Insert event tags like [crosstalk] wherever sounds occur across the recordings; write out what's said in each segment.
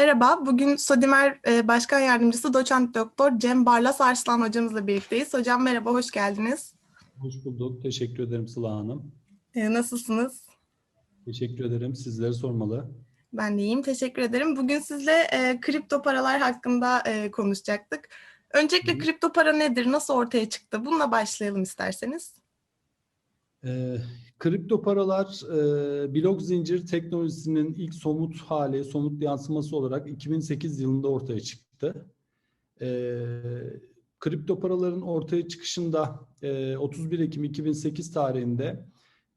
Merhaba, bugün Sodimer e, Başkan Yardımcısı Doçent Doktor Cem Barlas Arslan hocamızla birlikteyiz. Hocam merhaba, hoş geldiniz. Hoş bulduk. Teşekkür ederim Sıla Hanım. E, nasılsınız? Teşekkür ederim. Sizleri sormalı. Ben de iyiyim, teşekkür ederim. Bugün sizle e, kripto paralar hakkında e, konuşacaktık. Öncelikle Hı. kripto para nedir, nasıl ortaya çıktı? Bununla başlayalım isterseniz. Ee, kripto paralar e, blok zincir teknolojisinin ilk somut hali, somut yansıması olarak 2008 yılında ortaya çıktı. Ee, kripto paraların ortaya çıkışında e, 31 Ekim 2008 tarihinde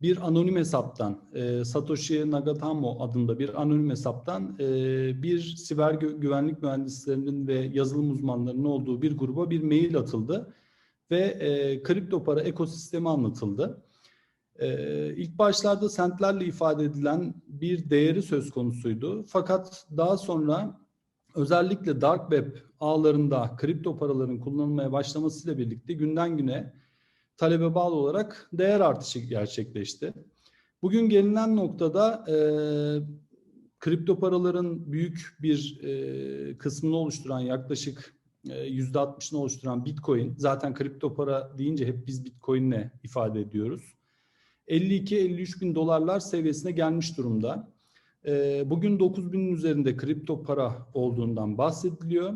bir anonim hesaptan, e, Satoshi Nakamoto adında bir anonim hesaptan e, bir siber gü- güvenlik mühendislerinin ve yazılım uzmanlarının olduğu bir gruba bir mail atıldı ve e, kripto para ekosistemi anlatıldı. Ee, ilk başlarda sentlerle ifade edilen bir değeri söz konusuydu. Fakat daha sonra özellikle dark web ağlarında kripto paraların kullanılmaya başlamasıyla birlikte günden güne talebe bağlı olarak değer artışı gerçekleşti. Bugün gelinen noktada e, kripto paraların büyük bir e, kısmını oluşturan yaklaşık e, %60'ını oluşturan Bitcoin, zaten kripto para deyince hep biz Bitcoin'le ifade ediyoruz. 52-53 bin dolarlar seviyesine gelmiş durumda. Ee, Bugün 9 binin üzerinde kripto para olduğundan bahsediliyor.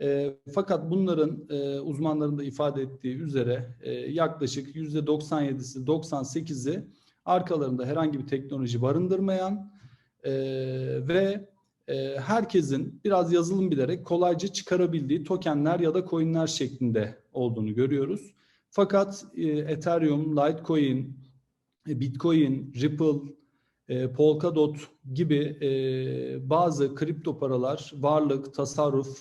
Ee, Fakat bunların e, uzmanların da ifade ettiği üzere e, yaklaşık %97'si 98'i arkalarında herhangi bir teknoloji barındırmayan e, ve e, herkesin biraz yazılım bilerek kolayca çıkarabildiği tokenler ya da coinler şeklinde olduğunu görüyoruz. Fakat e, Ethereum, Litecoin, e, Bitcoin, Ripple, e, Polkadot gibi e, bazı kripto paralar, varlık, tasarruf,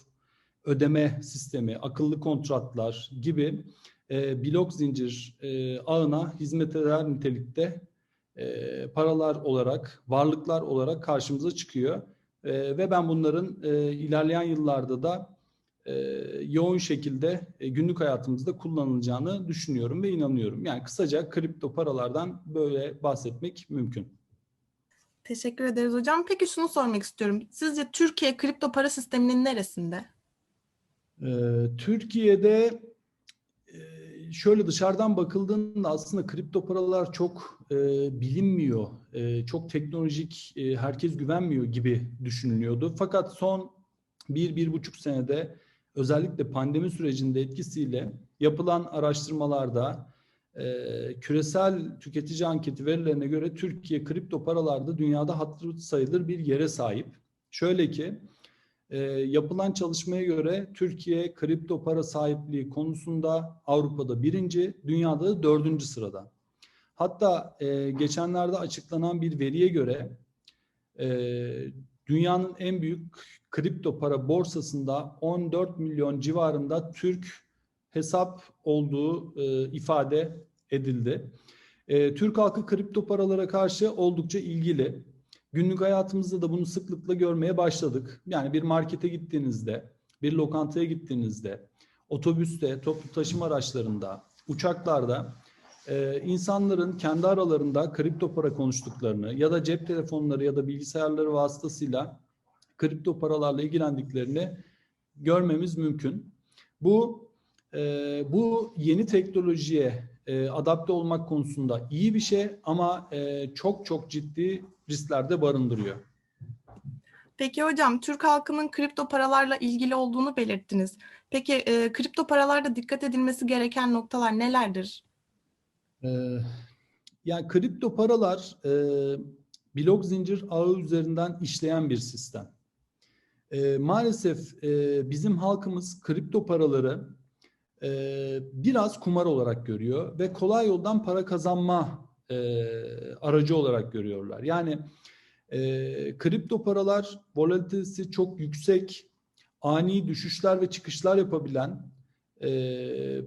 ödeme sistemi, akıllı kontratlar gibi e, blok zincir e, ağına hizmet eder nitelikte e, paralar olarak, varlıklar olarak karşımıza çıkıyor. E, ve ben bunların e, ilerleyen yıllarda da e, yoğun şekilde e, günlük hayatımızda kullanılacağını düşünüyorum ve inanıyorum. Yani kısaca kripto paralardan böyle bahsetmek mümkün. Teşekkür ederiz hocam. Peki şunu sormak istiyorum. Sizce Türkiye kripto para sisteminin neresinde? Ee, Türkiye'de e, şöyle dışarıdan bakıldığında aslında kripto paralar çok e, bilinmiyor, e, çok teknolojik, e, herkes güvenmiyor gibi düşünülüyordu. Fakat son bir, bir buçuk senede özellikle pandemi sürecinde etkisiyle yapılan araştırmalarda e, küresel tüketici anketi verilerine göre Türkiye kripto paralarda dünyada hatırı sayılır bir yere sahip. Şöyle ki e, yapılan çalışmaya göre Türkiye kripto para sahipliği konusunda Avrupa'da birinci, dünyada da dördüncü sırada. Hatta e, geçenlerde açıklanan bir veriye göre e, dünyanın en büyük kripto para borsasında 14 milyon civarında Türk hesap olduğu e, ifade edildi. E, Türk halkı kripto paralara karşı oldukça ilgili. Günlük hayatımızda da bunu sıklıkla görmeye başladık. Yani bir markete gittiğinizde, bir lokantaya gittiğinizde, otobüste, toplu taşıma araçlarında, uçaklarda e, insanların kendi aralarında kripto para konuştuklarını ya da cep telefonları ya da bilgisayarları vasıtasıyla kripto paralarla ilgilendiklerini görmemiz mümkün. Bu e, bu yeni teknolojiye e, adapte olmak konusunda iyi bir şey ama e, çok çok ciddi riskler de barındırıyor. Peki hocam, Türk halkının kripto paralarla ilgili olduğunu belirttiniz. Peki e, kripto paralarda dikkat edilmesi gereken noktalar nelerdir? Ee, yani kripto paralar e, blok zincir ağı üzerinden işleyen bir sistem. E, maalesef e, bizim halkımız kripto paraları e, biraz kumar olarak görüyor ve kolay yoldan para kazanma e, aracı olarak görüyorlar. Yani e, kripto paralar volatilitesi çok yüksek, ani düşüşler ve çıkışlar yapabilen e,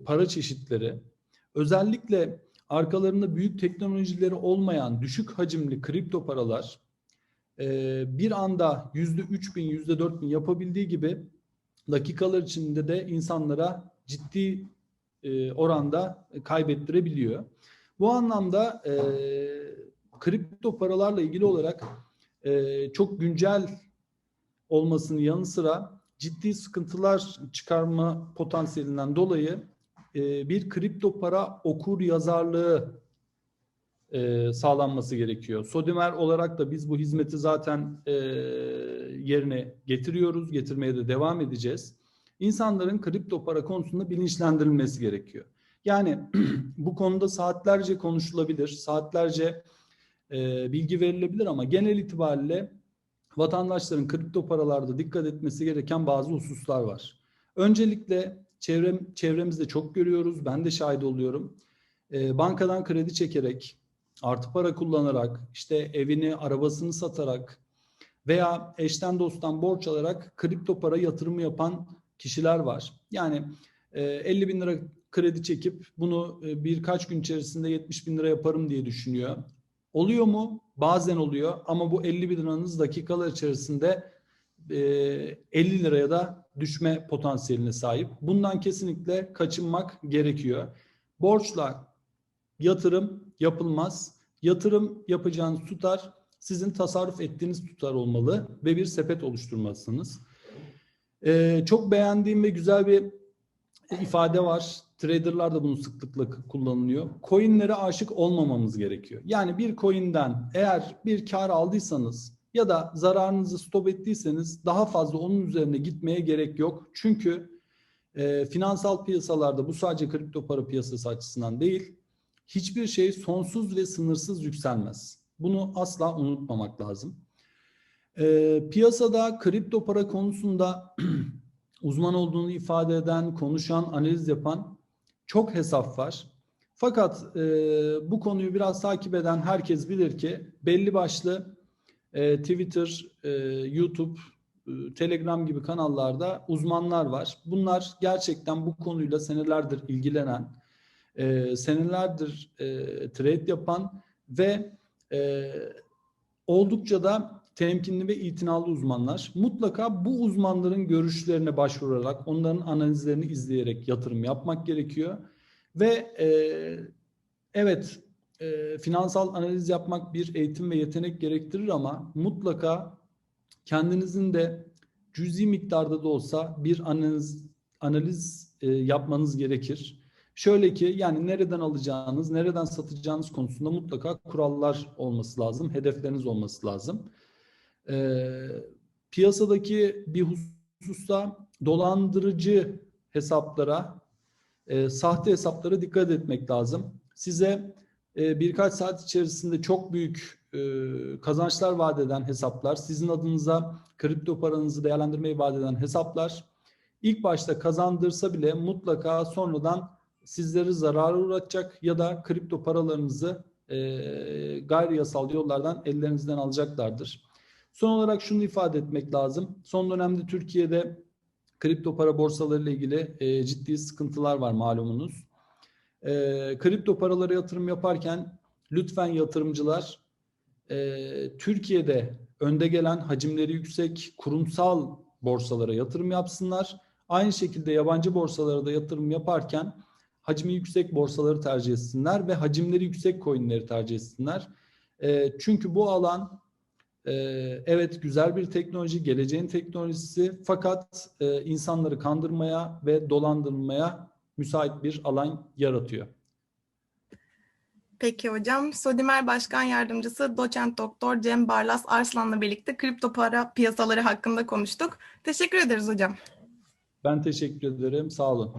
para çeşitleri. Özellikle arkalarında büyük teknolojileri olmayan düşük hacimli kripto paralar e, bir anda yüzde üç bin, yüzde dört bin yapabildiği gibi dakikalar içinde de insanlara ciddi e, oranda kaybettirebiliyor. Bu anlamda e, kripto paralarla ilgili olarak çok güncel olmasının yanı sıra ciddi sıkıntılar çıkarma potansiyelinden dolayı e, bir kripto para okur yazarlığı e, sağlanması gerekiyor. Sodimer olarak da biz bu hizmeti zaten e, yerine getiriyoruz, getirmeye de devam edeceğiz. İnsanların kripto para konusunda bilinçlendirilmesi gerekiyor. Yani [clears throat] bu konuda saatlerce konuşulabilir, saatlerce bilgi verilebilir ama genel itibariyle vatandaşların kripto paralarda dikkat etmesi gereken bazı hususlar var. Öncelikle çevrem, çevremizde çok görüyoruz, ben de şahit oluyorum. E, bankadan kredi çekerek, artı para kullanarak, işte evini, arabasını satarak veya eşten dosttan borç alarak kripto para yatırımı yapan kişiler var. Yani e, 50 bin lira kredi çekip bunu e, birkaç gün içerisinde 70 bin lira yaparım diye düşünüyor. Oluyor mu? Bazen oluyor ama bu 50 bin liranız dakikalar içerisinde e, 50 liraya da düşme potansiyeline sahip. Bundan kesinlikle kaçınmak gerekiyor. Borçla yatırım yapılmaz. Yatırım yapacağınız tutar sizin tasarruf ettiğiniz tutar olmalı ve bir sepet oluşturmalısınız. Ee, çok beğendiğim ve güzel bir ifade var. Traderlar da bunu sıklıkla kullanılıyor. Coinlere aşık olmamamız gerekiyor. Yani bir coin'den eğer bir kar aldıysanız ya da zararınızı stop ettiyseniz daha fazla onun üzerine gitmeye gerek yok. Çünkü e, finansal piyasalarda bu sadece kripto para piyasası açısından değil, hiçbir şey sonsuz ve sınırsız yükselmez. Bunu asla unutmamak lazım. E, piyasada kripto para konusunda [clears throat] uzman olduğunu ifade eden, konuşan, analiz yapan çok hesap var. Fakat e, bu konuyu biraz takip eden herkes bilir ki belli başlı e, Twitter, e, YouTube, e, Telegram gibi kanallarda uzmanlar var. Bunlar gerçekten bu konuyla senelerdir ilgilenen, senelerdir trade yapan ve oldukça da temkinli ve itinalı uzmanlar. Mutlaka bu uzmanların görüşlerine başvurarak, onların analizlerini izleyerek yatırım yapmak gerekiyor. Ve evet, e, finansal analiz yapmak bir eğitim ve yetenek gerektirir ama mutlaka kendinizin de cüzi miktarda da olsa bir analiz analiz e, yapmanız gerekir. Şöyle ki yani nereden alacağınız, nereden satacağınız konusunda mutlaka kurallar olması lazım, hedefleriniz olması lazım. E, piyasadaki bir hususta dolandırıcı hesaplara, e, sahte hesaplara dikkat etmek lazım. Size e, birkaç saat içerisinde çok büyük e, kazançlar vaat eden hesaplar, sizin adınıza kripto paranızı değerlendirmeyi vaat eden hesaplar ilk başta kazandırsa bile mutlaka sonradan sizleri zarara uğratacak ya da kripto paralarınızı e, gayri yasal yollardan ellerinizden alacaklardır. Son olarak şunu ifade etmek lazım. Son dönemde Türkiye'de kripto para borsaları ile ilgili e, ciddi sıkıntılar var malumunuz. E, kripto paralara yatırım yaparken lütfen yatırımcılar e, Türkiye'de önde gelen hacimleri yüksek kurumsal borsalara yatırım yapsınlar. Aynı şekilde yabancı borsalara da yatırım yaparken hacmi yüksek borsaları tercih etsinler ve hacimleri yüksek coinleri tercih etsinler. E, çünkü bu alan e, evet güzel bir teknoloji, geleceğin teknolojisi fakat e, insanları kandırmaya ve dolandırmaya müsait bir alan yaratıyor. Peki hocam, Sodimer Başkan Yardımcısı Doçent Doktor Cem Barlas Arslan'la birlikte kripto para piyasaları hakkında konuştuk. Teşekkür ederiz hocam. Ben teşekkür ederim. Sağ olun.